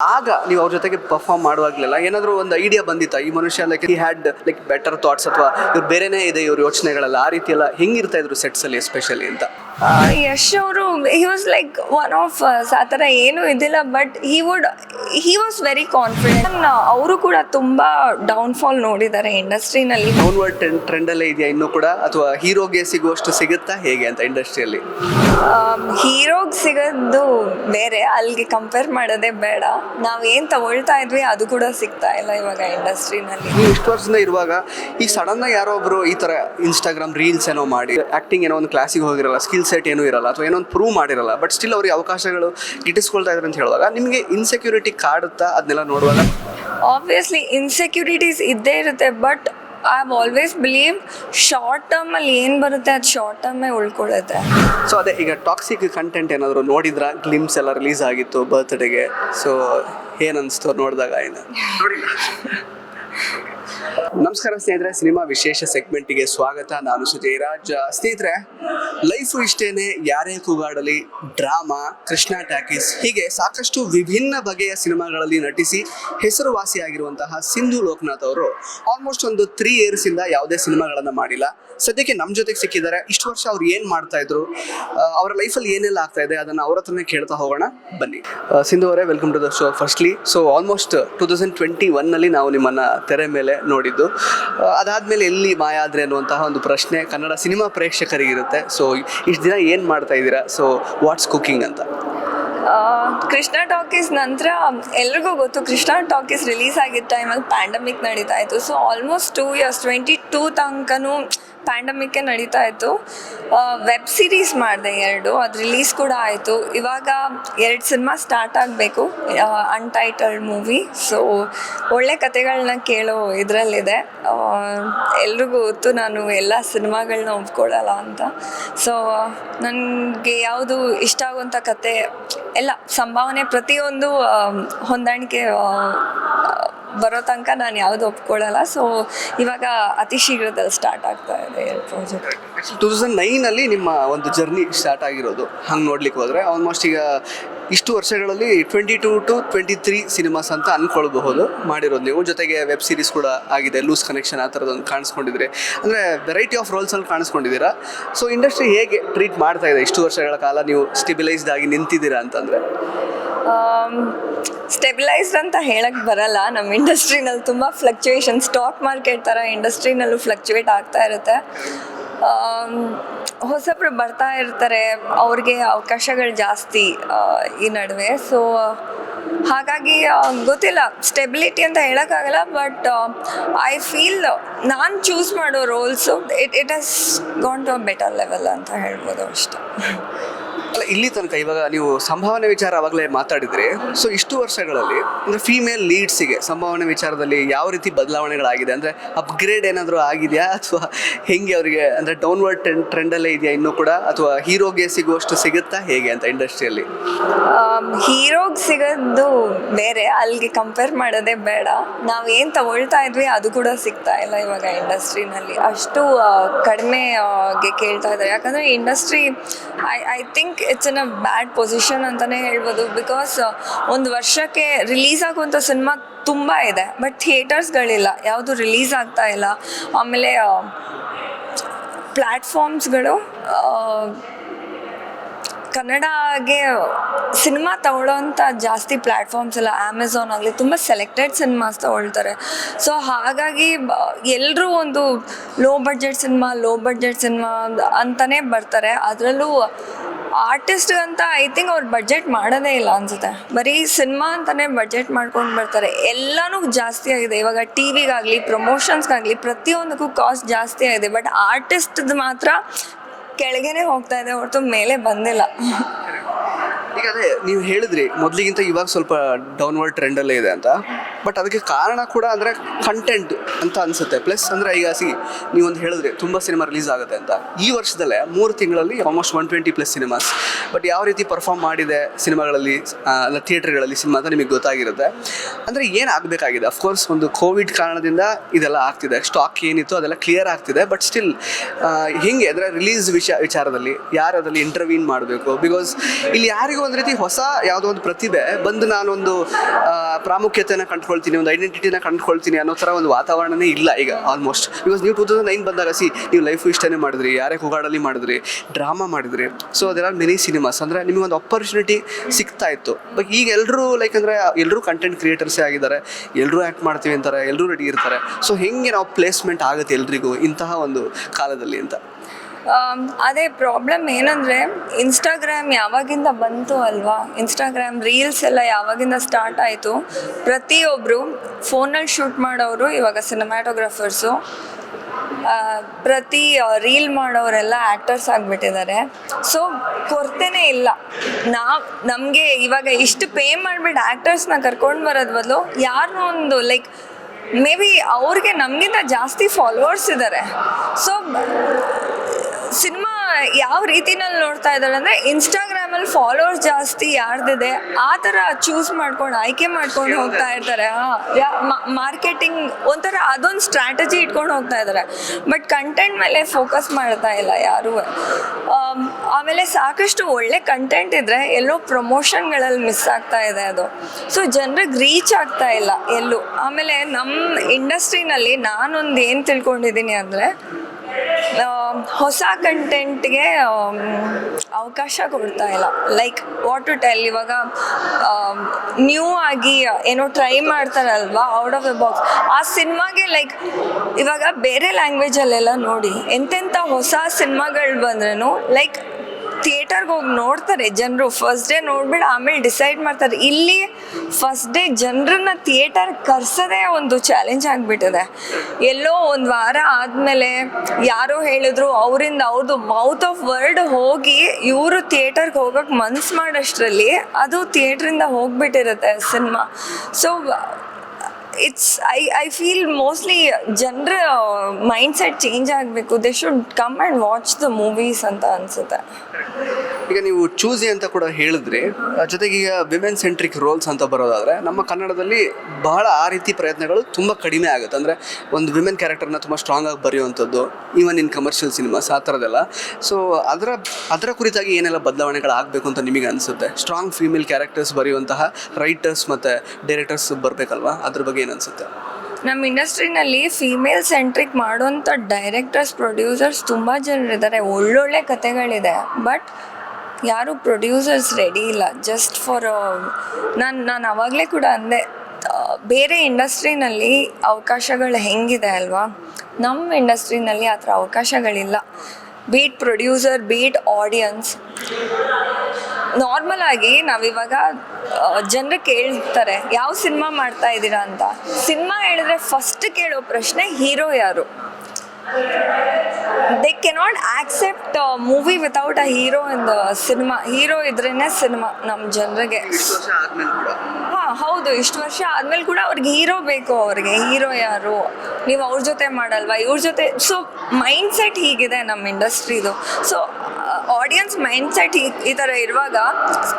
ಆಗ ನೀವು ಅವ್ರ ಜೊತೆಗೆ ಪರ್ಫಾರ್ಮ್ ಮಾಡುವಾಗ್ಲಿಲ್ಲ ಏನಾದರೂ ಒಂದು ಐಡಿಯಾ ಬಂದಿತ್ತಾ? ಈ ಮನುಷ್ಯ like he had like better thoughts ಅಥವಾ ಇವ್ರು ಬೇರೆನೇ ಇದೆ ಇವ್ರ ಯೋಚನೆಗಳೆಲ್ಲ. ಆ ರೀತಿ ಎಲ್ಲ ಹೆಂಗಿರ್ತಾ ಇದ್ರು ಸೆಟ್ಸ್ ಅಲ್ಲಿ ಎಸ್ಪೆಷಲಿ ಅಂತ? ಯಶ್ ಅವರು he was like one of ಆ ಥರ ಏನೂ ಇದಿಲ್ಲ but he would he was very confident ಅವರು ಕೂಡ ತುಂಬ ಡೌನ್ಫಾಲ್ ನೋಡಿದ್ದಾರೆ ಇಂಡಸ್ಟ್ರಿನಲ್ಲಿ. ಡೌನ್ವರ್ಡ್ ಟ್ರೆಂಡ್ ಅಲ್ಲೇ ಇದೆಯಾ ಇನ್ನೂ ಕೂಡ? ಅಥವಾ ಹೀರೋಗೆ ಸಿಗುವಷ್ಟು ಸಿಗುತ್ತಾ ಹೇಗೆ ಅಂತ ಇಂಡಸ್ಟ್ರಿಯಲ್ಲಿ? ಹೀರೋಗೆ ಸಿಗೋದು ಬೇರೆ ಅಲ್ಲಿಗೆ ಕಂಪೇರ್ ಮಾಡೋದೇ ಬೇಡ. ನಾವು ಏನು ತಗೊಳ್ತಾ ಇದ್ವಿ ಅದು ಕೂಡ ಸಿಗ್ತಾ ಇಲ್ಲ ಇವಾಗ ಇಂಡಸ್ಟ್ರಿನಲ್ಲಿ. ನೀವು ಇಷ್ಟು ವರ್ಷದಿಂದ ಇರುವಾಗ ಈ ಸಡನ್ ಯಾರೋ ಒಬ್ರು ಈ ಥರ ಇನ್ಸ್ಟಾಗ್ರಾಮ್ ರೀಲ್ಸ್ ಏನೋ ಮಾಡಿ ಆಕ್ಟಿಂಗ್ ಏನೋ ಒಂದು ಕ್ಲಾಸಿಗೆ ಹೋಗಿರಲ್ಲ ಸ್ಕಿಲ್ ಸೆಟ್ ಏನೂ ಇರಲ್ಲ ಅಥವಾ ಏನೋ ಒಂದು ಪ್ರೂವ್ ಮಾಡಿರಲ್ಲ ಬಟ್ ಸ್ಟಿಲ್ ಅವ್ರಿಗೆ ಅವಕಾಶಗಳು ಗಿಟ್ಟಿಸ್ಕೊಳ್ತಾ ಇದ್ದಾರೆ ಅಂತ ಹೇಳುವಾಗ ನಿಮಗೆ ಇನ್ಸೆಕ್ಯೂರಿಟಿ ಕಾಡುತ್ತಾ ಅದನ್ನೆಲ್ಲ ನೋಡುವಾಗ? ಆಬ್ವಿಯಸ್ಲಿ ಇನ್ಸೆಕ್ಯೂರಿಟೀಸ್ ಇದ್ದೇ ಇರುತ್ತೆ but I have always believe short ಟರ್ಮಲ್ಲಿ ಏನು ಬರುತ್ತೆ ಅದು ಶಾರ್ಟ್ ಟರ್ಮೇ ಉಳ್ಕೊಳ್ಳುತ್ತೆ ಸೊ ಅದೇ ಈಗ ಟಾಕ್ಸಿಕ್ ಕಂಟೆಂಟ್ ಏನಾದರೂ ನೋಡಿದ್ರ? ಗ್ಲಿಮ್ಸ್ ಎಲ್ಲ ರಿಲೀಸ್ ಆಗಿತ್ತು ಬರ್ತ್ಡೇಗೆ ಸೊ ಏನನ್ಸ್ತು ನೋಡಿದಾಗ ಏನು? ನಮಸ್ಕಾರ ಸ್ನೇಹಿತರೆ, ಸಿನಿಮಾ ವಿಶೇಷ ಸೆಗ್ಮೆಂಟಿಗೆ ಸ್ವಾಗತ. ನಾನು ಸುಜಯ್ ರಾಜ್. ಸ್ನೇಹಿತರೆ, ಲೈಫು ಇಷ್ಟೇನೆ ಯಾರೇ ಕೂಗಾಡಲಿ, ಡ್ರಾಮಾ, ಕೃಷ್ಣ ಟ್ಯಾಕಿಸ್, ಹೀಗೆ ಸಾಕಷ್ಟು ವಿಭಿನ್ನ ಬಗೆಯ ಸಿನಿಮಾಗಳಲ್ಲಿ ನಟಿಸಿ ಹೆಸರುವಾಸಿಯಾಗಿರುವಂತಹ ಸಿಂಧು ಲೋಕನಾಥ್ ಅವರು ಆಲ್ಮೋಸ್ಟ್ ಒಂದು ತ್ರೀ ಇಯರ್ಸ್ ಇಂದ ಯಾವುದೇ ಸಿನಿಮಾಗಳನ್ನ ಮಾಡಿಲ್ಲ. ಸದ್ಯಕ್ಕೆ ನಮ್ಮ ಜೊತೆಗೆ ಸಿಕ್ಕಿದ್ದಾರೆ. ಇಷ್ಟು ವರ್ಷ ಅವ್ರು ಏನು ಮಾಡ್ತಾ ಇದ್ರು ಅವರ ಲೈಫಲ್ಲಿ ಏನೆಲ್ಲ ಆಗ್ತಾ ಇದೆ ಅದನ್ನ ಅವ್ರ ಹತ್ರನೇ ಕೇಳ್ತಾ ಹೋಗೋಣ. ಬನ್ನಿ. ಸಿಂಧು ಅವರೇ welcome to the show firstly so almost two thousand twenty ಒನ್ನಲ್ಲಿ ನಾವು ನಿಮ್ಮನ್ನ ತೆರೆ ಮೇಲೆ ನೋಡಿದ್ದು. ಅದಾದ್ಮೇಲೆ ಎಲ್ಲಿ ಮಾಯ ಆದ್ರೆ ಅನ್ನುವಂತಹ ಒಂದು ಪ್ರಶ್ನೆ ಕನ್ನಡ ಸಿನಿಮಾ ಪ್ರೇಕ್ಷಕರಿಗಿರುತ್ತೆ ಸೊ ಇಷ್ಟು ದಿನ ಏನು ಮಾಡ್ತಾ ಇದ್ದೀರಾ? ಸೊ ವಾಟ್ಸ್ ಕುಕಿಂಗ್ ಅಂತ? ಕೃಷ್ಣ ಟಾಕೀಸ್ ನಂತರ ಎಲ್ರಿಗೂ ಗೊತ್ತು ಕೃಷ್ಣ ಟಾಕೀಸ್ ರಿಲೀಸ್ ಆಗಿದ್ದ ಟೈಮಲ್ಲಿ ಪ್ಯಾಂಡಮಿಕ್ ನಡೀತಾ ಇತ್ತು. So almost two years twenty two ತನಕನೂ ಪ್ಯಾಂಡಮಿಕ್ಕೇ ನಡೀತಾ ಇತ್ತು. ವೆಬ್ ಸೀರೀಸ್ ಮಾಡಿದೆ ಎರಡು, ಅದು ರಿಲೀಸ್ ಕೂಡ ಆಯಿತು. ಇವಾಗ ಎರಡು ಸಿನಿಮಾ ಸ್ಟಾರ್ಟ್ ಆಗಬೇಕು ಅನ್ಟೈಟಲ್ಡ್ ಮೂವಿ ಸೊ ಒಳ್ಳೆ ಕತೆಗಳನ್ನ ಕೇಳೋ ಇದರಲ್ಲಿದೆ. ಎಲ್ರಿಗೂ ಗೊತ್ತು ನಾನು ಎಲ್ಲ ಸಿನಿಮಾಗಳನ್ನ ಒಪ್ಕೊಳ್ಳಲ್ಲ ಅಂತ. ಸೊ ನನಗೆ ಯಾವುದು ಇಷ್ಟ ಆಗುವಂಥ ಕತೆ, ಎಲ್ಲ, ಸಂಭಾವನೆ ಪ್ರತಿಯೊಂದು ಹೊಂದಾಣಿಕೆ ಬರೋ ತನಕ ನಾನು ಯಾವ್ದು ಒಪ್ಕೊಳ್ಳಲ್ಲ. ಸೊ ಇವಾಗ ಅತಿ ಶೀಘ್ರದಲ್ಲಿ ಸ್ಟಾರ್ಟ್ ಆಗ್ತಾ ಇದೆ ಪ್ರಾಜೆಕ್ಟ್ ಟೂ ತೌಸಂಡ್ ನೈನಲ್ಲಿ ನಿಮ್ಮ ಒಂದು ಜರ್ನಿ ಸ್ಟಾರ್ಟ್ ಆಗಿರೋದು. ಹಂಗೆ ನೋಡ್ಲಿಕ್ಕೆ ಹೋದರೆ ಆಲ್ಮೋಸ್ಟ್ ಈಗ ಇಷ್ಟು ವರ್ಷಗಳಲ್ಲಿ twenty two to twenty three cinemas ಅಂತ ಅನ್ಕೊಳ್ಬಹುದು. ಮಾಡಿರೋದು ನೀವು. ಜೊತೆಗೆ ವೆಬ್ ಸೀರೀಸ್ ಕೂಡ ಆಗಿದೆ. ಲೂಸ್ ಕನೆಕ್ಷನ್ ಆ ಥರದೊಂದು ಕಾಣಿಸ್ಕೊಂಡಿದ್ರೆ. ಅಂದರೆ ವೆರೈಟಿ ಆಫ್ ರೋಲ್ಸಲ್ಲಿ ಕಾಣಿಸ್ಕೊಂಡಿದ್ದೀರಾ. ಸೊ ಇಂಡಸ್ಟ್ರಿ ಹೇಗೆ ಟ್ರೀಟ್ ಮಾಡ್ತಾ ಇದೆ? ಇಷ್ಟು ವರ್ಷಗಳ ಕಾಲ ನೀವು ಸ್ಟೆಬಿಲೈಸ್ಡ್ ಆಗಿ ನಿಂತಿದ್ದೀರಾ ಅಂತಂದರೆ? ಸ್ಟೆಬಿಲೈಸ್ಡ್ ಅಂತ ಹೇಳಕ್ಕೆ ಬರಲ್ಲ. ನಮ್ಮ ಇಂಡಸ್ಟ್ರಿನಲ್ಲಿ ತುಂಬ ಫ್ಲಕ್ಚುಯೇಷನ್ ಸ್ಟಾಕ್ ಮಾರ್ಕೆಟ್ ಥರ ಇಂಡಸ್ಟ್ರಿನಲ್ಲೂ ಫ್ಲಕ್ಚುಯೇಟ್ ಆಗ್ತಾ ಇರುತ್ತೆ. ಹೊಸಬ್ರು ಬರ್ತಾ ಇರ್ತಾರೆ. ಅವ್ರಿಗೆ ಅವಕಾಶಗಳು ಜಾಸ್ತಿ ಈ ನಡುವೆ. ಸೊ ಹಾಗಾಗಿ ಗೊತ್ತಿಲ್ಲ. ಸ್ಟೆಬಿಲಿಟಿ ಅಂತ ಹೇಳೋಕ್ಕಾಗಲ್ಲ ಬಟ್ ಐ ಫೀಲ್ ನಾನು ಚೂಸ್ ಮಾಡೋ roles it it has gone to a better level ಅಂತ ಹೇಳ್ಬೋದು ಅಷ್ಟೇ. ಅಲ್ಲ, ಇಲ್ಲಿ ತನಕ ಇವಾಗ ನೀವು ಸಂಭಾವನೆ ವಿಚಾರ ಅವಾಗಲೇ ಮಾತಾಡಿದ್ರಿ ಸೊ ಇಷ್ಟು ವರ್ಷಗಳಲ್ಲಿ, ಅಂದರೆ ಫೀಮೇಲ್ ಲೀಡ್ಸಿಗೆ ಸಂಭಾವನೆ ವಿಚಾರದಲ್ಲಿ ಯಾವ ರೀತಿ ಬದಲಾವಣೆಗಳಾಗಿದೆ? ಅಂದರೆ ಅಪ್ಗ್ರೇಡ್ ಏನಾದರೂ ಆಗಿದೆಯಾ? ಅಥವಾ ಹೆಂಗೆ ಅವರಿಗೆ, ಅಂದರೆ ಡೌನ್ವರ್ಡ್ ಟ್ರೆಂಡ್ ಟ್ರೆಂಡಲ್ಲೇ ಇದೆಯಾ ಇನ್ನೂ ಕೂಡ? ಅಥವಾ ಹೀರೋಗೆ ಸಿಗುವಷ್ಟು ಸಿಗುತ್ತಾ ಹೇಗೆ ಅಂತ ಇಂಡಸ್ಟ್ರಿಯಲ್ಲಿ ಹೀರೋಗೆ ಸಿಗೋದು ಬೇರೆ, ಅಲ್ಲಿಗೆ ಕಂಪೇರ್ ಮಾಡೋದೇ ಬೇಡ. ನಾವು ಏನು ತಗೊಳ್ತಾ ಇದ್ವಿ, ಅದು ಕೂಡ ಸಿಗ್ತಾ ಇಲ್ಲ ಇವಾಗ ಇಂಡಸ್ಟ್ರಿನಲ್ಲಿ ಅಷ್ಟು ಕಡಿಮೆ ಕೇಳ್ತಾ ಇದ್ದಾರೆ. ಯಾಕಂದರೆ industry I I think it's in a bad position ಅಂತಲೇ ಹೇಳ್ಬೋದು. ಬಿಕಾಸ್ ಒಂದು ವರ್ಷಕ್ಕೆ ರಿಲೀಸ್ ಆಗುವಂಥ ಸಿನಿಮಾ ತುಂಬ ಇದೆ. ಬಟ್ ಥಿಯೇಟರ್ಸ್ಗಳಿಲ್ಲ ಯಾವುದು ರಿಲೀಸ್ ಆಗ್ತಾ ಇಲ್ಲ. ಆಮೇಲೆ ಪ್ಲ್ಯಾಟ್ಫಾರ್ಮ್ಸ್ಗಳು ಕನ್ನಡಗೆ ಸಿನಿಮಾ ತಗೊಳ್ಳೋಂಥ ಜಾಸ್ತಿ ಪ್ಲ್ಯಾಟ್ಫಾರ್ಮ್ಸ್ ಎಲ್ಲ ಅಮೆಝಾನ್ ಆಗಲಿ, ತುಂಬ ಸೆಲೆಕ್ಟೆಡ್ ಸಿನಿಮಾಸ್ ತಗೊಳ್ತಾರೆ. ಸೊ ಹಾಗಾಗಿ ಎಲ್ಲರೂ ಒಂದು low budget cinema low budget cinema ಅಂತಲೇ ಬರ್ತಾರೆ. ಅದರಲ್ಲೂ ಆರ್ಟಿಸ್ಟ್ಗಂತ ಐ ಥಿಂಕ್ ಅವ್ರು ಬಜೆಟ್ ಮಾಡೋದೇ ಇಲ್ಲ ಅನ್ಸುತ್ತೆ. ಬರೀ ಸಿನಿಮಾ ಅಂತಲೇ ಬಜೆಟ್ ಮಾಡ್ಕೊಂಡು ಬರ್ತಾರೆ. ಎಲ್ಲನೂ ಜಾಸ್ತಿ ಆಗಿದೆ. ಇವಾಗ ಟಿ ವಿಗಾಗಲಿ, ಪ್ರಮೋಷನ್ಸ್ಗಾಗಲಿ ಪ್ರತಿಯೊಂದಕ್ಕೂ ಕಾಸ್ಟ್ ಜಾಸ್ತಿ ಆಗಿದೆ. ಬಟ್ ಆರ್ಟಿಸ್ಟ್ ಮಾತ್ರ ಕೆಳಗೇನೆ ಹೋಗ್ತಾ ಇದೆ. ಹೊರತು ಮೇಲೆ ಬಂದಿಲ್ಲ. ಈಗ ಅದೇ ನೀವು ಹೇಳಿದ್ರಿ, ಮೊದಲಿಗಿಂತ ಇವಾಗ ಸ್ವಲ್ಪ ಡೌನ್ವರ್ಡ್ ಟ್ರೆಂಡಲ್ಲೇ ಇದೆ ಅಂತ. ಬಟ್ ಅದಕ್ಕೆ ಕಾರಣ ಕೂಡ ಅಂದರೆ ಕಂಟೆಂಟ್ ಅಂತ ಅನಿಸುತ್ತೆ. ಪ್ಲಸ್ ಅಂದರೆ ಈಗ ಸಿ, ನೀವೊಂದು ಹೇಳಿದ್ರೆ, ತುಂಬ ಸಿನಿಮಾ ರಿಲೀಸ್ ಆಗುತ್ತೆ ಅಂತ. ಈ ವರ್ಷದಲ್ಲೇ, ಮೂರು ತಿಂಗಳಲ್ಲಿ almost one twenty plus cinemas but ಯಾವ ರೀತಿ ಪರ್ಫಾರ್ಮ್ ಮಾಡಿದೆ ಸಿನಿಮಾಗಳಲ್ಲಿ ಅಲ್ಲ ಥಿಯೇಟರ್ಗಳಲ್ಲಿ ಸಿನಿಮಾ ಅಂತ ನಿಮಗೆ ಗೊತ್ತಾಗಿರುತ್ತೆ. ಅಂದರೆ ಏನು ಆಗಬೇಕಾಗಿದೆ? ಅಫ್ಕೋರ್ಸ್ ಒಂದು ಕೋವಿಡ್ ಕಾರಣದಿಂದ ಇದೆಲ್ಲ ಆಗ್ತಿದೆ. ಸ್ಟಾಕ್ ಏನಿತ್ತು ಅದೆಲ್ಲ ಕ್ಲಿಯರ್ ಆಗ್ತಿದೆ. ಬಟ್ ಸ್ಟಿಲ್ ಹಿಂಗೆ ಅಂದರೆ ರಿಲೀಸ್ ವಿಷಯ ವಿಚಾರದಲ್ಲಿ ಯಾರು ಅದರಲ್ಲಿ ಇಂಟರ್ವ್ಯೂನ್ ಮಾಡಬೇಕು? ಬಿಕಾಸ್ ಇಲ್ಲಿ ಯಾರಿಗೂ ಒಂದು ರೀತಿ ಹೊಸ ಯಾವುದೋ ಒಂದು ಪ್ರತಿಭೆ ಬಂದು ನಾನೊಂದು ಒಂದು ಪ್ರಾಮುಖ್ಯತೆನ ಕಂಡುಕೊಳ್ತೀನಿ, ಒಂದು ಐಡೆಂಟಿಟಿನ ಕಂಡುಕೊಳ್ತೀನಿ ಅನ್ನೋ ಥರ ಒಂದು ವಾತಾವರಣನೇ ಇಲ್ಲ ಈಗ ಆಲ್ಮೋಸ್ಟ್ ಬಿಕಾಸ್ ನೀವು ಟೂ ತೌಸಂಡ್ ನೈನ್ ಬಂದಾಗ ಸಿ, ನೀವು ಲೈಫ್ ಇಷ್ಟನೇ ಮಾಡಿದ್ರಿ, ಯಾರೇ ಹೋಗಾಡಲ್ಲಿ ಮಾಡಿದ್ರಿ ಡ್ರಾಮಾ ಮಾಡಿದ್ರಿ. ಸೊ ಅದೆಲ್ಲ ಮೆನಿ ಸಿನಿಮಾಸ್ ಅಂದರೆ ನಿಮಗೆ ಒಂದು ಅಪರ್ಚುನಿಟಿ ಸಿಗ್ತಾ ಇತ್ತು. ಬಟ್ ಈಗ ಎಲ್ಲರೂ ಲೈಕ್ ಅಂದರೆ ಎಲ್ಲರೂ ಕಂಟೆಂಟ್ ಕ್ರಿಯೇಟರ್ಸೇ ಆಗಿದ್ದಾರೆ ಎಲ್ಲರೂ ಆ್ಯಕ್ಟ್ ಮಾಡ್ತೀವಿ ಅಂತಾರೆ ಎಲ್ಲರೂ ರೆಡಿ ಇರ್ತಾರೆ. ಸೊ ಹೆಂಗೆ ನಾವು ಪ್ಲೇಸ್ಮೆಂಟ್ ಆಗುತ್ತೆ ಎಲ್ರಿಗೂ ಇಂತಹ ಒಂದು ಕಾಲದಲ್ಲಿ ಅಂತ? ಅದೇ ಪ್ರಾಬ್ಲಮ್ ಏನಂದರೆ ಇನ್ಸ್ಟಾಗ್ರಾಮ್ ಯಾವಾಗಿಂದ ಬಂತು ಅಲ್ವಾ? ಇನ್ಸ್ಟಾಗ್ರಾಮ್ ರೀಲ್ಸ್ ಎಲ್ಲ ಯಾವಾಗಿಂದ ಸ್ಟಾರ್ಟ್ ಆಯಿತು? ಪ್ರತಿಯೊಬ್ಬರು ಫೋನಲ್ಲಿ ಶೂಟ್ ಮಾಡೋರು ಇವಾಗ ಸಿನಿಮ್ಯಾಟೋಗ್ರಾಫರ್ಸು ಪ್ರತಿ ರೀಲ್ ಮಾಡೋರೆಲ್ಲ ಆ್ಯಕ್ಟರ್ಸ್ ಆಗಿಬಿಟ್ಟಿದ್ದಾರೆ. ಸೊ ಕೊರತೆನೇ ಇಲ್ಲ. ನಾ ನಮಗೆ ಇವಾಗ ಇಷ್ಟು ಪೇ ಮಾಡಿಬಿಟ್ಟು ಆ್ಯಕ್ಟರ್ಸ್ನ ಕರ್ಕೊಂಡು ಬರೋದು ಬದಲು ಯಾರನ್ನೋ ಒಂದು ಲೈಕ್ ಮೇ ಬಿ ಅವ್ರಿಗೆ ನಮಗಿಂತ ಜಾಸ್ತಿ ಫಾಲೋವರ್ಸ್ ಇದ್ದಾರೆ ಸೊ ಸಿನಿಮಾ ಯಾವ ರೀತಿನಲ್ಲಿ ನೋಡ್ತಾ ಇದ್ದಾರೆ ಅಂದರೆ ಇನ್ಸ್ಟಾಗ್ರಾಮಲ್ಲಿ ಫಾಲೋವರ್ಸ್ ಜಾಸ್ತಿ ಯಾರ್ದಿದೆ ಆ ಥರ ಚೂಸ್ ಮಾಡ್ಕೊಂಡು ಆಯ್ಕೆ ಮಾಡ್ಕೊಂಡು ಹೋಗ್ತಾ ಇರ್ತಾರೆ. ಮಾರ್ಕೆಟಿಂಗ್ ಒಂಥರ ಅದೊಂದು ಸ್ಟ್ರಾಟಜಿ ಇಟ್ಕೊಂಡು ಹೋಗ್ತಾ ಇದ್ದಾರೆ. ಬಟ್ ಕಂಟೆಂಟ್ ಮೇಲೆ ಫೋಕಸ್ ಮಾಡ್ತಾ ಇಲ್ಲ ಯಾರು. ಆಮೇಲೆ ಸಾಕಷ್ಟು ಒಳ್ಳೆ ಕಂಟೆಂಟ್ ಇದ್ದರೆ ಎಲ್ಲೋ ಪ್ರಮೋಷನ್ಗಳಲ್ಲಿ ಮಿಸ್ ಆಗ್ತಾ ಇದೆ ಅದು. ಸೊ ಜನರಿಗೆ ರೀಚ್ ಆಗ್ತಾ ಇಲ್ಲ ಎಲ್ಲೂ. ಆಮೇಲೆ ನಮ್ಮ ಇಂಡಸ್ಟ್ರಿನಲ್ಲಿ ನಾನೊಂದು ಏನು ತಿಳ್ಕೊಂಡಿದ್ದೀನಿ ಅಂದರೆ ಹೊಸ ಕಂಟೆಂಟ್ಗೆ ಅವಕಾಶ ಕೊಡ್ತಾ ಇಲ್ಲ. ಲೈಕ್ ವಾಟ್ ಟು ಟೆಲ್ ಇವಾಗ ನ್ಯೂ ಆಗಿ ಏನೋ ಟ್ರೈ ಮಾಡ್ತಾರಲ್ವಾ ಔಟ್ ಆಫ್ ದ ಬಾಕ್ಸ್ ಆ ಸಿನಿಮಾಗೆ ಲೈಕ್ ಇವಾಗ ಬೇರೆ ಲ್ಯಾಂಗ್ವೇಜಲ್ಲೆಲ್ಲ ನೋಡಿ, ಎಂತೆಂಥ ಹೊಸ ಸಿನಿಮಾಗಳು ಬಂದ್ರೂ ಲೈಕ್ ಥಿಯೇಟರ್ಗೆ ಹೋಗಿ ನೋಡ್ತಾರೆ. ಜನರು ಫಸ್ಟ್ ಡೇ ನೋಡ್ಬಿಟ್ಟು ಆಮೇಲೆ ಡಿಸೈಡ್ ಮಾಡ್ತಾರೆ. ಇಲ್ಲಿ ಫಸ್ಟ್ ಡೇ ಜನರನ್ನ ಥಿಯೇಟರ್ ಕರ್ಸೋದೇ ಒಂದು ಚಾಲೆಂಜ್ ಆಗಿಬಿಟ್ಟಿದೆ. ಎಲ್ಲೋ ಒಂದು ವಾರ ಆದಮೇಲೆ ಯಾರೋ ಹೇಳಿದ್ರು, ಅವರಿಂದ ಅವ್ರದ್ದು ಮೌತ್ ಆಫ್ ವರ್ಡ್ ಹೋಗಿ ಇವರು ಥಿಯೇಟರ್ಗೆ ಹೋಗೋಕೆ ಮನ್ಸು ಮಾಡೋಷ್ಟರಲ್ಲಿ ಅದು ಥಿಯೇಟ್ರಿಂದ ಹೋಗ್ಬಿಟ್ಟಿರುತ್ತೆ cinema. So it's I I feel mostly ಜನರ ಮೈಂಡ್ ಸೆಟ್ ಚೇಂಜ್ ಆಗಬೇಕು. They should come and watch the movies ಅಂತ ಅನಿಸುತ್ತೆ. ಈಗ ನೀವು ಚೂಸಿ ಅಂತ ಕೂಡ ಹೇಳಿದ್ರಿ ಜೊತೆಗೆ ಈಗ ವಿಮೆನ್ ಸೆಂಟ್ರಿಕ್ ರೋಲ್ಸ್ ಅಂತ ಬರೋದಾದ್ರೆ, ನಮ್ಮ ಕನ್ನಡದಲ್ಲಿ ಬಹಳ ಆ ರೀತಿ ಪ್ರಯತ್ನಗಳು ತುಂಬ ಕಡಿಮೆ ಆಗುತ್ತೆ. ಅಂದರೆ ಒಂದು ವಿಮೆನ್ ಕ್ಯಾರೆಕ್ಟರ್ನ ತುಂಬ ಸ್ಟ್ರಾಂಗ್ ಆಗಿ ಬರೆಯುವಂಥದ್ದು ಈವನ್ ಇನ್ ಕಮರ್ಷಿಯಲ್ ಸಿನಿಮಾಸ್ ಆ ಥರದೆಲ್ಲ ಸೊ ಅದರ ಅದರ ಕುರಿತಾಗಿ ಏನೆಲ್ಲ ಬದಲಾವಣೆಗಳು ಆಗಬೇಕು ಅಂತ ನಿಮಗೆ ಅನಿಸುತ್ತೆ? ಸ್ಟ್ರಾಂಗ್ ಫೀಮೇಲ್ ಕ್ಯಾರೆಕ್ಟರ್ಸ್ ಬರೆಯುವಂತಹ ರೈಟರ್ಸ್ ಮತ್ತು ಡೈರೆಕ್ಟರ್ಸ್ ಬರಬೇಕಲ್ವಾ? ಅದ್ರ ಬಗ್ಗೆ ಏನು ಅನಿಸುತ್ತೆ? ನಮ್ಮ ಇಂಡಸ್ಟ್ರಿನಲ್ಲಿ ಫೀಮೇಲ್ ಸೆಂಟ್ರಿಕ್ ಮಾಡುವಂಥ ಡೈರೆಕ್ಟರ್ಸ್ ಪ್ರೊಡ್ಯೂಸರ್ಸ್ ತುಂಬ ಜನರಿದ್ದಾರೆ. ಒಳ್ಳೊಳ್ಳೆ ಕತೆಗಳಿದೆ ಬಟ್ ಯಾರು ಪ್ರೊಡ್ಯೂಸರ್ಸ್ ರೆಡಿ ಇಲ್ಲ. ಜಸ್ಟ್ ಫಾರ್ ನಾನು ನಾನು ಆವಾಗಲೇ ಕೂಡ ಅಂದೆ ಬೇರೆ ಇಂಡಸ್ಟ್ರಿನಲ್ಲಿ ಅವಕಾಶಗಳು ಹೆಂಗಿದೆ ಅಲ್ವಾ? ನಮ್ಮ ಇಂಡಸ್ಟ್ರಿನಲ್ಲಿ ಆ ಥರ ಅವಕಾಶಗಳಿಲ್ಲ. Be it producer be it audience normal ಆಗಿ ನಾವಿವಾಗ ಜನರು ಕೇಳ್ತಾರೆ, ಯಾವ ಸಿನಿಮಾ ಮಾಡ್ತಾ ಇದ್ದೀರಾ? ಅಂತ. ಸಿನಿಮಾ ಹೇಳಿದ್ರೆ ಫಸ್ಟ್ ಕೇಳೋ ಪ್ರಶ್ನೆ ಹೀರೋ ಯಾರು? They cannot accept movie without a hero in the cinema hero ಇದ್ರೇನೆ cinema ನಮ್ಮ ಜನರಿಗೆ. ಹಾಂ ಹೌದು. ಇಷ್ಟು ವರ್ಷ ಆದ್ಮೇಲೆ ಕೂಡ ಅವ್ರಿಗೆ ಹೀರೋ ಬೇಕು ಅವ್ರಿಗೆ. ಹೀರೋ ಯಾರು? ನೀವು ಅವ್ರ ಜೊತೆ ಮಾಡಲ್ವಾ? ಇವ್ರ ಜೊತೆ ಸೊ ಮೈಂಡ್ ಸೆಟ್ ಹೀಗಿದೆ ನಮ್ಮ ಇಂಡಸ್ಟ್ರಿದು. ಸೊ ಆಡಿಯನ್ಸ್ ಮೈಂಡ್ ಸೆಟ್ ಈ ಈ ಥರ ಇರುವಾಗ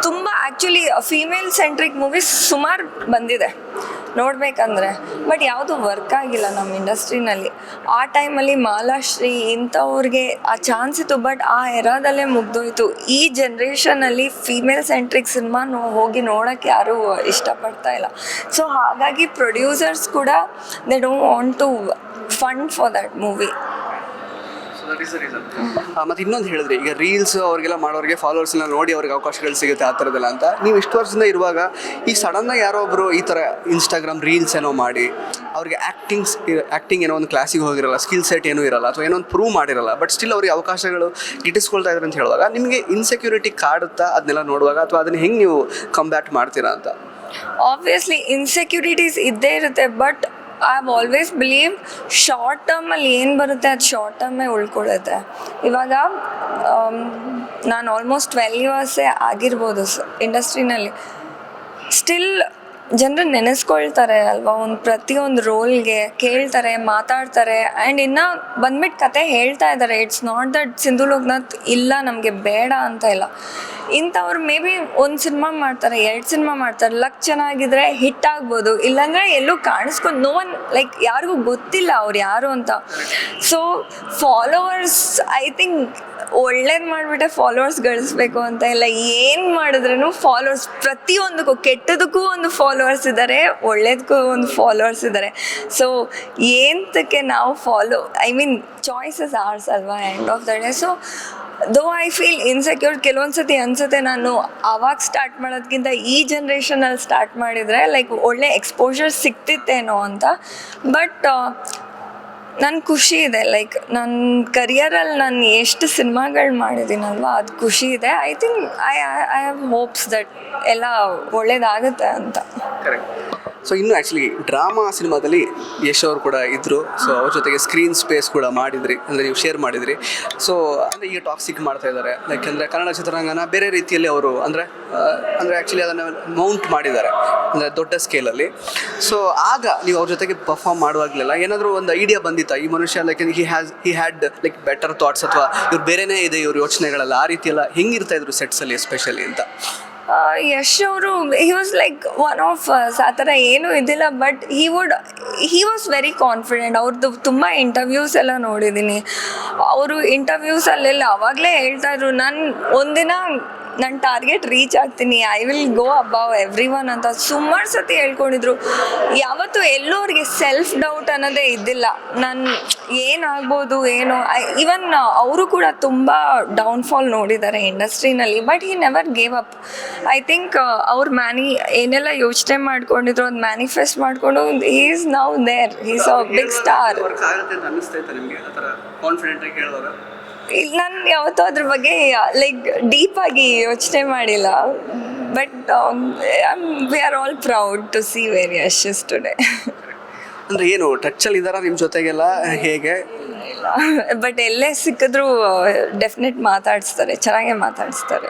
ತುಂಬ ಆ್ಯಕ್ಚುಲಿ ಫೀಮೇಲ್ ಸೆಂಟ್ರಿಕ್ ಮೂವೀಸ್ ಸುಮಾರು ಬಂದಿದೆ. ನೋಡಬೇಕಂದ್ರೆ. ಬಟ್ ಯಾವುದು ವರ್ಕ್ ಆಗಿಲ್ಲ ನಮ್ಮ ಇಂಡಸ್ಟ್ರಿನಲ್ಲಿ ಆ ಟೈಮಲ್ಲಿ ಮಾಲಾಶ್ರೀ ಇಂಥವ್ರಿಗೆ ಆ ಚಾನ್ಸ್ ಇತ್ತು ಬಟ್ ಆ ಎರಾದಲ್ಲೇ ಮುಗ್ದೋಯ್ತು. ಈ ಜನ್ರೇಷನಲ್ಲಿ ಫೀಮೇಲ್ ಸೆಂಟ್ರಿಕ್ ಸಿನಿಮಾ ಹೋಗಿ ನೋಡೋಕ್ಕೆ ಯಾರೂ ಇಷ್ಟಪಡ್ತಾ ಇಲ್ಲ. ಸೊ ಹಾಗಾಗಿ ಪ್ರೊಡ್ಯೂಸರ್ಸ್ ಕೂಡ they don't want to fund for that movie ಮತ್ತು ಇನ್ನೊಂದು ಹೇಳಿದ್ರೆ ಈಗ ರೀಲ್ಸ್ ಅವ್ರಿಗೆಲ್ಲ ಮಾಡೋರಿಗೆ ಫಾಲೋವರ್ಸ್ ಎಲ್ಲ ನೋಡಿ ಅವ್ರಿಗೆ ಅವಕಾಶಗಳು ಸಿಗುತ್ತೆ ಆ ಥರದ್ದೆಲ್ಲ ಅಂತ. ನೀವು ಇಷ್ಟು ವರ್ಷದಿಂದ ಇರುವಾಗ ಈಗ ಸಡನ್ನಾಗಿ ಯಾರೋ ಒಬ್ಬರು ಈ ಥರ ಇನ್ಸ್ಟಾಗ್ರಾಮ್ ರೀಲ್ಸ್ ಏನೋ ಮಾಡಿ ಅವ್ರಿಗೆ ಆ್ಯಕ್ಟಿಂಗ್ಸ್ ಆ್ಯಕ್ಟಿಂಗ್ ಏನೋ ಒಂದು ಕ್ಲಾಸಿಗೆ ಹೋಗಿರಲ್ಲ ಸ್ಕಿಲ್ ಸೆಟ್ ಏನೂ ಇರಲ್ಲ ಅಥವಾ ಏನೋ ಒಂದು ಪ್ರೂವ್ ಮಾಡಿರಲ್ಲ ಬಟ್ ಸ್ಟಿಲ್ ಅವ್ರಿಗೆ ಅವಕಾಶಗಳು ಗಿಟ್ಟಿಸ್ಕೊಳ್ತಾ ಇದ್ದಾರೆ ಅಂತ ಹೇಳುವಾಗ ನಿಮಗೆ ಇನ್ಸೆಕ್ಯೂರಿಟಿ ಕಾಡುತ್ತಾ ಅದನ್ನೆಲ್ಲ ನೋಡುವಾಗ ಅಥವಾ ಅದನ್ನ ಹೆಂಗೆ ನೀವು ಕಂಬ್ಯಾಟ್ ಮಾಡ್ತೀರಾ ಅಂತ? ಆಬ್ವಿಯಸ್ಲಿ ಇನ್ಸೆಕ್ಯೂರಿಟೀಸ್ ಇದ್ದೇ ಇರುತ್ತೆ but I always believe short ಟರ್ಮಲ್ಲಿ ಏನು ಬರುತ್ತೆ ಅದು ಶಾರ್ಟ್ ಟರ್ಮೇ ಉಳ್ಕೊಳ್ಳುತ್ತೆ ಇವಾಗ ನಾನು ಆಲ್ಮೋಸ್ಟ್ ಟ್ವೆಲ್ ಇಯರ್ಸೇ ಆಗಿರ್ಬೋದು ಇಂಡಸ್ಟ್ರಿನಲ್ಲಿ ಸ್ಟಿಲ್ ಜನರು ನೆನೆಸ್ಕೊಳ್ತಾರೆ ಅಲ್ವಾ? ಒಂದು ಪ್ರತಿಯೊಂದು ರೋಲ್ಗೆ ಕೇಳ್ತಾರೆ, ಮಾತಾಡ್ತಾರೆ ಆ್ಯಂಡ್ ಇನ್ನು ಬಂದ್ಬಿಟ್ಟು ಕತೆ ಹೇಳ್ತಾ ಇದ್ದಾರೆ it's not that Sindhu Lokanath ಇಲ್ಲ, ನಮಗೆ ಬೇಡ ಅಂತ ಇಲ್ಲ. ಇಂಥವ್ರು ಮೇ ಬಿ ಒಂದು ಸಿನಿಮಾ ಮಾಡ್ತಾರೆ, ಎರಡು ಸಿನಿಮಾ ಮಾಡ್ತಾರೆ. ಲಕ್ ಚೆನ್ನಾಗಿದ್ರೆ ಹಿಟ್ ಆಗ್ಬೋದು. ಇಲ್ಲಾಂದರೆ ಎಲ್ಲೂ ಕಾಣಿಸ್ಕೊಂಡು ನೋ ಒನ್ ಲೈಕ್ ಯಾರಿಗೂ ಗೊತ್ತಿಲ್ಲ ಅವ್ರು ಯಾರು ಅಂತ. ಸೊ ಫಾಲೋವರ್ಸ್ ಐ ಥಿಂಕ್ ಒಳ್ಳೇದು ಮಾಡಿಬಿಟ್ಟೆ ಫಾಲೋವರ್ಸ್ ಗಳಿಸ್ಬೇಕು ಅಂತ ಇಲ್ಲ, ಏನು ಮಾಡಿದ್ರೂ ಫಾಲೋವರ್ಸ್ ಪ್ರತಿಯೊಂದಕ್ಕೂ, ಕೆಟ್ಟದಕ್ಕೂ ಒಂದು ಫಾಲೋವರ್ಸ್ ಇದ್ದಾರೆ ಒಳ್ಳೇದಕ್ಕೂ ಒಂದು ಫಾಲೋವರ್ಸ್ ಇದ್ದಾರೆ ಸೊ ಏನಕ್ಕೆ ನಾವು follow I mean choices ours ಅಲ್ವಾ end of the day so though I feel insecure ಕೆಲವೊಂದು ಸತಿ ಅನ್ಸುತ್ತೆ ನಾನು ಆವಾಗ ಸ್ಟಾರ್ಟ್ ಮಾಡೋದಕ್ಕಿಂತ ಈ ಜನ್ರೇಷನಲ್ಲಿ ಸ್ಟಾರ್ಟ್ ಮಾಡಿದರೆ ಲೈಕ್ ಒಳ್ಳೆ ಎಕ್ಸ್ಪೋಜರ್ ಸಿಗ್ತಿತ್ತೇನೋ ಅಂತ. ಬಟ್ ನನ್ನ ಖುಷಿ ಇದೆ ಲೈಕ್ ನನ್ನ ಕರಿಯರಲ್ಲಿ ನಾನು ಎಷ್ಟು ಸಿನಿಮಾಗಳು ಮಾಡಿದ್ದೀನಲ್ವ ಅದು ಖುಷಿ ಇದೆ. I think I I have hopes that ಎಲ್ಲ ಒಳ್ಳೇದಾಗುತ್ತೆ ಅಂತ. ಸೊ ಇನ್ನು ಆ್ಯಕ್ಚುಲಿ ಡ್ರಾಮಾ ಸಿನಿಮಾದಲ್ಲಿ ಯಶ್ ಅವರು ಕೂಡ ಇದ್ದರು ಸೊ ಅವ್ರ ಜೊತೆಗೆ ಸ್ಕ್ರೀನ್ ಸ್ಪೇಸ್ ಕೂಡ ಮಾಡಿದ್ರಿ. ಅಂದರೆ ನೀವು ಶೇರ್ ಮಾಡಿದ್ರಿ. ಸೊ ಅಂದರೆ ಈಗ ಟಾಕ್ಸಿಕ್ ಮಾಡ್ತಾ ಇದ್ದಾರೆ. ಯಾಕೆಂದರೆ ಕನ್ನಡ ಚಿತ್ರರಂಗನ ಬೇರೆ ರೀತಿಯಲ್ಲಿ ಅವರು, ಅಂದರೆ ಅಂದರೆ ಆ್ಯಕ್ಚುಲಿ ಅದನ್ನು ಮೌಂಟ್ ಮಾಡಿದ್ದಾರೆ. ಅಂದರೆ ದೊಡ್ಡ ಸ್ಕೇಲಲ್ಲಿ ಸೊ ಆಗ ನೀವು ಅವ್ರ ಜೊತೆಗೆ ಪರ್ಫಾರ್ಮ್ ಮಾಡುವಾಗಲಿಲ್ಲ. ಏನಾದರೂ ಒಂದು ಐಡಿಯಾ ಬಂದಿತ್ತಾ? ಈ ಮನುಷ್ಯ like he has he had like better thoughts ಅಥವಾ ಇವ್ರು ಬೇರೆನೇ ಇದೆ ಇವ್ರ ಯೋಚನೆಗಳೆಲ್ಲ. ಆ ರೀತಿಯೆಲ್ಲ ಹೆಂಗಿರ್ತಾ ಇದ್ರು ಸೆಟ್ಸಲ್ಲಿ ಎಸ್ಪೆಷಲಿ ಅಂತ? ಯಶ್ ಅವರು he was like one of ಆ ಥರ ಏನೂ ಇದಿಲ್ಲ but he would he was very confident ಅವ್ರದ್ದು ತುಂಬ ಇಂಟರ್ವ್ಯೂಸ್ ಎಲ್ಲ ನೋಡಿದ್ದೀನಿ. ಅವರು ಇಂಟರ್ವ್ಯೂಸಲ್ಲೆಲ್ಲ ಅವಾಗಲೇ ಹೇಳ್ತಾ ಇದ್ರು. ನಾನು ಒಂದಿನ ನನ್ನ ಟಾರ್ಗೆಟ್ ರೀಚ್ ಆಗ್ತೀನಿ. I will go above everyone ಅಂತ ಸುಮಾರು ಸತಿ ಹೇಳ್ಕೊಂಡಿದ್ರು. ಯಾವತ್ತೂ ಎಲ್ಲೋರಿಗೆ ಸೆಲ್ಫ್ ಡೌಟ್ ಅನ್ನೋದೇ ಇದ್ದಿಲ್ಲ. ನಾನು ಏನಾಗ್ಬೋದು ಏನು ಈವನ್ ಅವರು ಕೂಡ ತುಂಬ ಡೌನ್ಫಾಲ್ ನೋಡಿದ್ದಾರೆ ಇಂಡಸ್ಟ್ರಿನಲ್ಲಿ but he never gave up I think ಅವ್ರ ಮ್ಯಾನಿ ಏನೆಲ್ಲ ಯೋಚನೆ ಮಾಡ್ಕೊಂಡಿದ್ರು, ಅದು ಮ್ಯಾನಿಫೆಸ್ಟ್ ಮಾಡಿಕೊಂಡು he is now there he's a big star confident ಆಗಿ ಇಲ್ಲಿ ನಾನು ಯಾವತ್ತೂ ಅದ್ರ ಬಗ್ಗೆ ಲೈಕ್ ಡೀಪ್ ಆಗಿ ಯೋಚನೆ ಮಾಡಿಲ್ಲ. But we are all proud to see very Yashas today ಅಂದ್ರೆ ಏನು ಟಚ್ ಅಲ್ಲಿ ಇದಾರ ನಿಮ್ಮ ಜೊತೆಗೆಲ್ಲ? ಹೇಗೆ? ಬಟ್ ಎಲ್ಲೇ ಸಿಕ್ಕಿದ್ರು ಡೆಫಿನೆಟ್ ಮಾತಾಡಿಸ್ತಾರೆ ಚೆನ್ನಾಗೇ ಮಾತಾಡಿಸ್ತಾರೆ.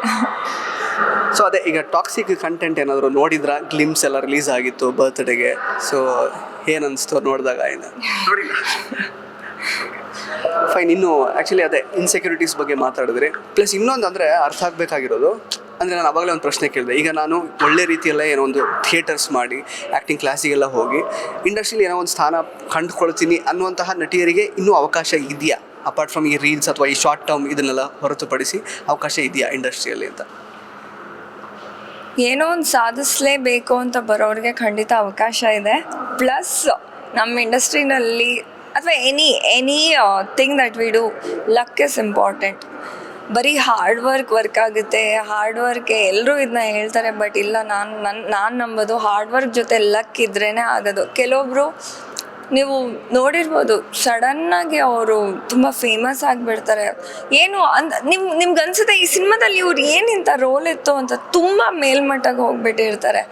ಸೊ ಅದೇ ಈಗ ಟಾಕ್ಸಿಕ್ ಕಂಟೆಂಟ್ ಏನಾದರೂ ನೋಡಿದ್ರ? ಗ್ಲಿಮ್ಸ್ ಎಲ್ಲ ರಿಲೀಸ್ ಆಗಿತ್ತು ಬರ್ತ್ಡೇಗೆ ಸೊ ಏನಿಸ್ತು ನೋಡಿದಾಗ ಏನು ಫೈನ್ ಇನ್ನು ಆ್ಯಕ್ಚುಲಿ ಅದೇ ಇನ್ಸೆಕ್ಯೂರಿಟೀಸ್ ಬಗ್ಗೆ ಮಾತಾಡಿದ್ರೆ ಪ್ಲಸ್ ಇನ್ನೊಂದು ಅಂದರೆ ಅರ್ಥ ಆಗಬೇಕಾಗಿರೋದು, ಅಂದರೆ ನಾನು ಅವಾಗಲೇ ಒಂದು ಪ್ರಶ್ನೆ ಕೇಳಿದೆ. ಈಗ ನಾನು ಒಳ್ಳೆ ರೀತಿಯಲ್ಲೇ ಏನೋ ಒಂದು ಥಿಯೇಟರ್ಸ್ ಮಾಡಿ ಆ್ಯಕ್ಟಿಂಗ್ ಕ್ಲಾಸಿಗೆಲ್ಲ ಹೋಗಿ ಇಂಡಸ್ಟ್ರಿಲಿ ಏನೋ ಒಂದು ಸ್ಥಾನ ಕಂಡುಕೊಳ್ತೀನಿ ಅನ್ನುವಂತಹ ನಟಿಯರಿಗೆ ಇನ್ನೂ ಅವಕಾಶ ಇದೆಯಾ? ಅಪಾರ್ಟ್ ಫ್ರಮ್ ಈ ರೀಲ್ಸ್ ಅಥವಾ ಈ ಶಾರ್ಟ್ ಟರ್ಮ್ ಇದನ್ನೆಲ್ಲ ಹೊರತುಪಡಿಸಿ ಅವಕಾಶ ಇದೆಯಾ ಇಂಡಸ್ಟ್ರಿಯಲ್ಲಿ ಅಂತ? ಏನೋ ಒಂದು ಸಾಧಿಸಲೇಬೇಕು ಅಂತ ಬರೋರಿಗೆ ಖಂಡಿತ ಅವಕಾಶ ಇದೆ. ಪ್ಲಸ್ ನಮ್ಮ ಇಂಡಸ್ಟ್ರಿನಲ್ಲಿ ಅಥವಾ any anything that we do luck is important ಬರೀ ಹಾರ್ಡ್ ವರ್ಕ್ ವರ್ಕ್ ಆಗುತ್ತೆ. ಹಾರ್ಡ್ ವರ್ಕ್ ಎಲ್ಲರೂ ಇದನ್ನ ಹೇಳ್ತಾರೆ ಬಟ್ ಇಲ್ಲ, ನಾನು ನನ್ನ ನಾನು ನಂಬೋದು. ಹಾರ್ಡ್ ವರ್ಕ್ ಜೊತೆ ಲಕ್ ಇದ್ರೇ ಆಗೋದು. ಕೆಲವೊಬ್ಬರು ನೀವು ನೋಡಿರ್ಬೋದು ಸಡನ್ನಾಗಿ ಅವರು ತುಂಬ ಫೇಮಸ್ ಆಗಿಬಿಡ್ತಾರೆ. ಏನು ಅಂದ, ನಿಮ್ ನಿಮ್ಗೆ ಅನ್ಸುತ್ತೆ ಈ ಸಿನಿಮಾದಲ್ಲಿ ಇವ್ರು ಏನು ಇಂಥ ರೋಲ್ ಇತ್ತು ಅಂತ ತುಂಬ ಮೇಲ್ಮಟ್ಟಕ್ಕೆ ಹೋಗ್ಬಿಟ್ಟಿರ್ತಾರೆ.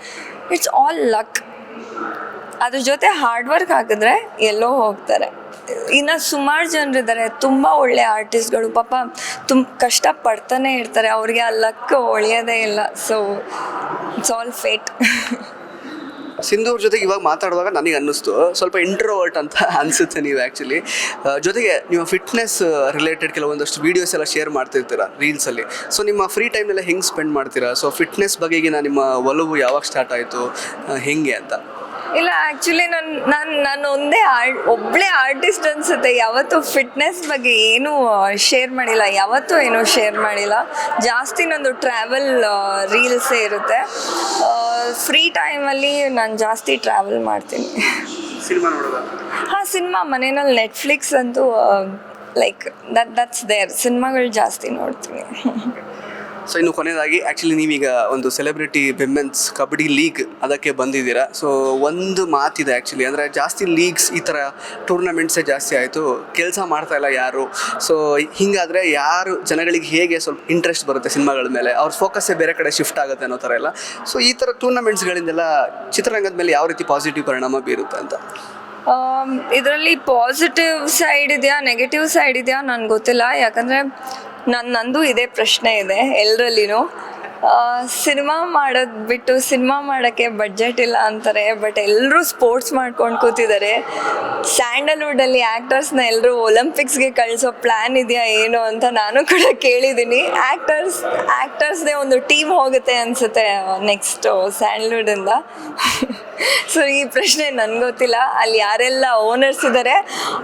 ಇಟ್ಸ್ ಆಲ್ ಲಕ್ ಅದ್ರ ಜೊತೆ ಹಾರ್ಡ್ ವರ್ಕ್ ಹಾಕಿದ್ರೆ ಎಲ್ಲೋ ಹೋಗ್ತಾರೆ. ಇನ್ನು ಸುಮಾರು ಜನರಿದ್ದಾರೆ ತುಂಬ ಒಳ್ಳೆ ಆರ್ಟಿಸ್ಟ್ಗಳು ಪಾಪ ತುಂಬ ಕಷ್ಟ ಪಡ್ತಾನೆ ಇರ್ತಾರೆ. ಅವ್ರಿಗೆ ಆ ಲಕ್ ಒಳ್ಳೆಯದೇ ಇಲ್ಲ. So it's all fate Sindhu ಅವ್ರ ಜೊತೆಗೆ ಇವಾಗ ಮಾತಾಡುವಾಗ ನನಗೆ ಅನ್ನಿಸ್ತು. ಸ್ವಲ್ಪ ಇಂಟ್ರೋವರ್ಟ್ ಅಂತ ಅನಿಸುತ್ತೆ ನೀವು ಆ್ಯಕ್ಚುಲಿ ಜೊತೆಗೆ ನೀವು ಫಿಟ್ನೆಸ್ ರಿಲೇಟೆಡ್ ಕೆಲವೊಂದಷ್ಟು ವೀಡಿಯೋಸ್ ಎಲ್ಲ ಶೇರ್ ಮಾಡ್ತಿರ್ತೀರ ರೀಲ್ಸಲ್ಲಿ ಸೊ ನಿಮ್ಮ ಫ್ರೀ ಟೈಮ್ನೆಲ್ಲ ಹೆಂಗೆ ಸ್ಪೆಂಡ್ ಮಾಡ್ತೀರಾ? ಸೊ ಫಿಟ್ನೆಸ್ ಬಗೆಗಿನ ನಿಮ್ಮ ಒಲವು ಯಾವಾಗ ಸ್ಟಾರ್ಟ್ ಆಯಿತು? ಹೆಂಗೆ ಅಂತ. ಇಲ್ಲ ಆ್ಯಕ್ಚುಲಿ ನಾನು ನಾನು ನಾನು ಒಂದೇ ಆರ್ಟ್ ಒಬ್ಬಳೇ ಆರ್ಟಿಸ್ಟ್ ಅನ್ಸುತ್ತೆ. ಯಾವತ್ತೂ ಫಿಟ್ನೆಸ್ ಬಗ್ಗೆ ಏನೂ ಶೇರ್ ಮಾಡಿಲ್ಲ. ಯಾವತ್ತೂ ಏನೂ ಶೇರ್ ಮಾಡಿಲ್ಲ. ಜಾಸ್ತಿ ನಂದು ಟ್ರಾವೆಲ್ ರೀಲ್ಸೇ ಇರುತ್ತೆ. ಫ್ರೀ ಟೈಮಲ್ಲಿ ನಾನು ಜಾಸ್ತಿ ಟ್ರಾವೆಲ್ ಮಾಡ್ತೀನಿ. ಹಾಂ ಸಿನಿಮಾ ಮನೆಯಲ್ಲಿ ನೆಟ್ಫ್ಲಿಕ್ಸ್ ಅಂತೂ ಲೈಕ್ ದಟ್ ದಟ್ಸ್ ದೇರ್ ಸಿನಿಮಾಗಳು ಜಾಸ್ತಿ ನೋಡ್ತೀನಿ. ಸೊ ಇನ್ನು ಕೊನೆಯದಾಗಿ ಆ್ಯಕ್ಚುಲಿ ನೀವೀಗ ಒಂದು ಸೆಲೆಬ್ರಿಟಿ ವಿಮೆನ್ಸ್ ಕಬಡ್ಡಿ ಲೀಗ್ ಅದಕ್ಕೆ ಬಂದಿದ್ದೀರಾ. ಸೊ ಒಂದು ಮಾತಿದೆ ಆ್ಯಕ್ಚುಲಿ ಅಂದರೆ ಜಾಸ್ತಿ ಲೀಗ್ಸ್ ಈ ಥರ ಟೂರ್ನಮೆಂಟ್ಸೇ ಜಾಸ್ತಿ ಆಯಿತು, ಕೆಲಸ ಮಾಡ್ತಾ ಇಲ್ಲ ಯಾರು. ಸೊ ಹಿಂಗಾದರೆ ಯಾರು, ಜನಗಳಿಗೆ ಹೇಗೆ ಸ್ವಲ್ಪ ಇಂಟ್ರೆಸ್ಟ್ ಬರುತ್ತೆ ಸಿನಿಮಾಗಳ ಮೇಲೆ? ಅವ್ರ ಫೋಕಸ್ಸೇ ಬೇರೆ ಕಡೆ ಶಿಫ್ಟ್ ಆಗುತ್ತೆ ಅನ್ನೋ ಥರ ಎಲ್ಲ. ಸೊ ಈ ಥರ ಟೂರ್ನಮೆಂಟ್ಸ್ಗಳಿಂದೆಲ್ಲ ಚಿತ್ರರಂಗದ ಮೇಲೆ ಯಾವ ರೀತಿ ಪಾಸಿಟಿವ್ ಪರಿಣಾಮ ಬೀರುತ್ತೆ ಅಂತ? ಇದರಲ್ಲಿ ಪಾಸಿಟಿವ್ ಸೈಡ್ ಇದೆಯಾ ನೆಗೆಟಿವ್ ಸೈಡ್ ಇದೆಯಾ ನನಗೆ ಗೊತ್ತಿಲ್ಲ. ಯಾಕಂದರೆ ನನ್ನ ನಂದು ಇದೇ ಪ್ರಶ್ನೆ ಇದೆ ಎಲ್ಲರಲ್ಲಿನೂ ಸಿನಿಮಾ ಮಾಡೋದು ಬಿಟ್ಟು ಸಿನಿಮಾ ಮಾಡೋಕ್ಕೆ ಬಡ್ಜೆಟ್ ಇಲ್ಲ ಅಂತಾರೆ ಬಟ್ ಎಲ್ಲರೂ ಸ್ಪೋರ್ಟ್ಸ್ ಮಾಡ್ಕೊಂಡು ಕೂತಿದ್ದಾರೆ. ಸ್ಯಾಂಡಲ್ವುಡಲ್ಲಿ ಆ್ಯಕ್ಟರ್ಸ್ನ ಎಲ್ಲರೂ ಒಲಿಂಪಿಕ್ಸ್ಗೆ ಕಳಿಸೋ ಪ್ಲ್ಯಾನ್ ಇದೆಯಾ ಏನು ಅಂತ ನಾನು ಕೂಡ ಕೇಳಿದ್ದೀನಿ. ಆ್ಯಕ್ಟರ್ಸ್ ಆ್ಯಕ್ಟರ್ಸ್ದೇ ಒಂದು ಟೀಮ್ ಹೋಗುತ್ತೆ ಅನಿಸುತ್ತೆ ನೆಕ್ಸ್ಟು ಸ್ಯಾಂಡಲ್ವುಡಿಂದ ಸೊ ಈ ಪ್ರಶ್ನೆ ನನ್ಗೆ ಗೊತ್ತಿಲ್ಲ. ಅಲ್ಲಿ ಯಾರೆಲ್ಲ ಓನರ್ಸ್ ಇದ್ದಾರೆ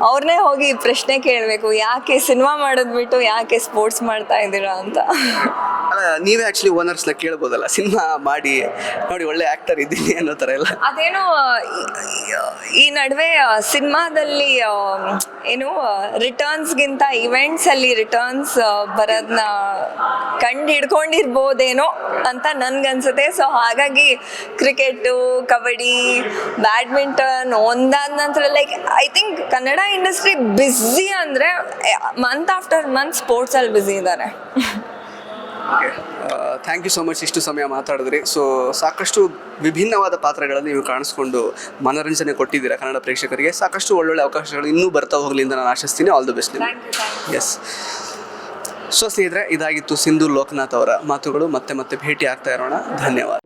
ಅವ್ರನ್ನೇ ಹೋಗಿ ಈ ಪ್ರಶ್ನೆ ಕೇಳಬೇಕು. ಯಾಕೆ ಸಿನಿಮಾ ಮಾಡೋದು ಬಿಟ್ಟು ಯಾಕೆ ಸ್ಪೋರ್ಟ್ಸ್ ಮಾಡ್ತಾ ಇದ್ದೀರಾ ಅಂತ. ನೀವೇ ಆಕ್ಚುಲಿ ಓನರ್ಸ್ನ ಕೇಳ್ಬೋದಲ್ಲ. ಸಿನಿಮಾ ಮಾಡಿ, ನೋಡಿ ಒಳ್ಳೆ ಆಕ್ಟರ್ ಇದ್ದೀನಿ ಅನ್ನೋ ಥರ ಎಲ್ಲ. ಅದೇನೋ, ಈ- ನಡುವೆ ಸಿನಿಮಾದಲ್ಲಿ ಏನು ರಿಟರ್ನ್ಸ್ಗಿಂತ ಇವೆಂಟ್ಸಲ್ಲಿ ರಿಟರ್ನ್ಸ್ ಬರೋದನ್ನ ಕಂಡು ಹಿಡ್ಕೊಂಡಿರ್ಬೋದೇನೋ ಅಂತ ನನ್ಗನ್ಸುತ್ತೆ. ಸೊ ಹಾಗಾಗಿ ಕ್ರಿಕೆಟು ಕಬಡ್ಡಿ ಬ್ಯಾಡ್ಮಿಂಟನ್ ಒಂದಾದ ನಂತರ like I think Kannada industry busy ಅಂದರೆ ಮಂತ್ ಆಫ್ಟರ್ ಮಂತ್ ಸ್ಪೋರ್ಟ್ಸಲ್ಲಿ ಬ್ಯುಸಿ ಇದ್ದಾರೆ okay. Thank you so much ಇಷ್ಟು ಸಮಯ ಮಾತಾಡಿದ್ರಿ. ಸೊ ಸಾಕಷ್ಟು ವಿಭಿನ್ನವಾದ ಪಾತ್ರಗಳಲ್ಲಿ ನೀವು ಕಾಣಿಸ್ಕೊಂಡು ಮನೋರಂಜನೆ ಕೊಟ್ಟಿದ್ದೀರಾ ಕನ್ನಡ ಪ್ರೇಕ್ಷಕರಿಗೆ. ಸಾಕಷ್ಟು ಒಳ್ಳೊಳ್ಳೆ ಅವಕಾಶಗಳು ಇನ್ನೂ ಬರ್ತಾ ಹೋಗಲಿ ಅಂತ ನಾನು ಆಶಿಸ್ತೀನಿ. All the best yes so ಸ್ನೇಹಿತರೆ ಇದಾಗಿತ್ತು ಸಿಂಧು ಲೋಕನಾಥ್ ಅವರ ಮಾತುಗಳು. ಮತ್ತೆ ಮತ್ತೆ ಭೇಟಿ ಆಗ್ತಾ ಇರೋಣ. ಧನ್ಯವಾದ.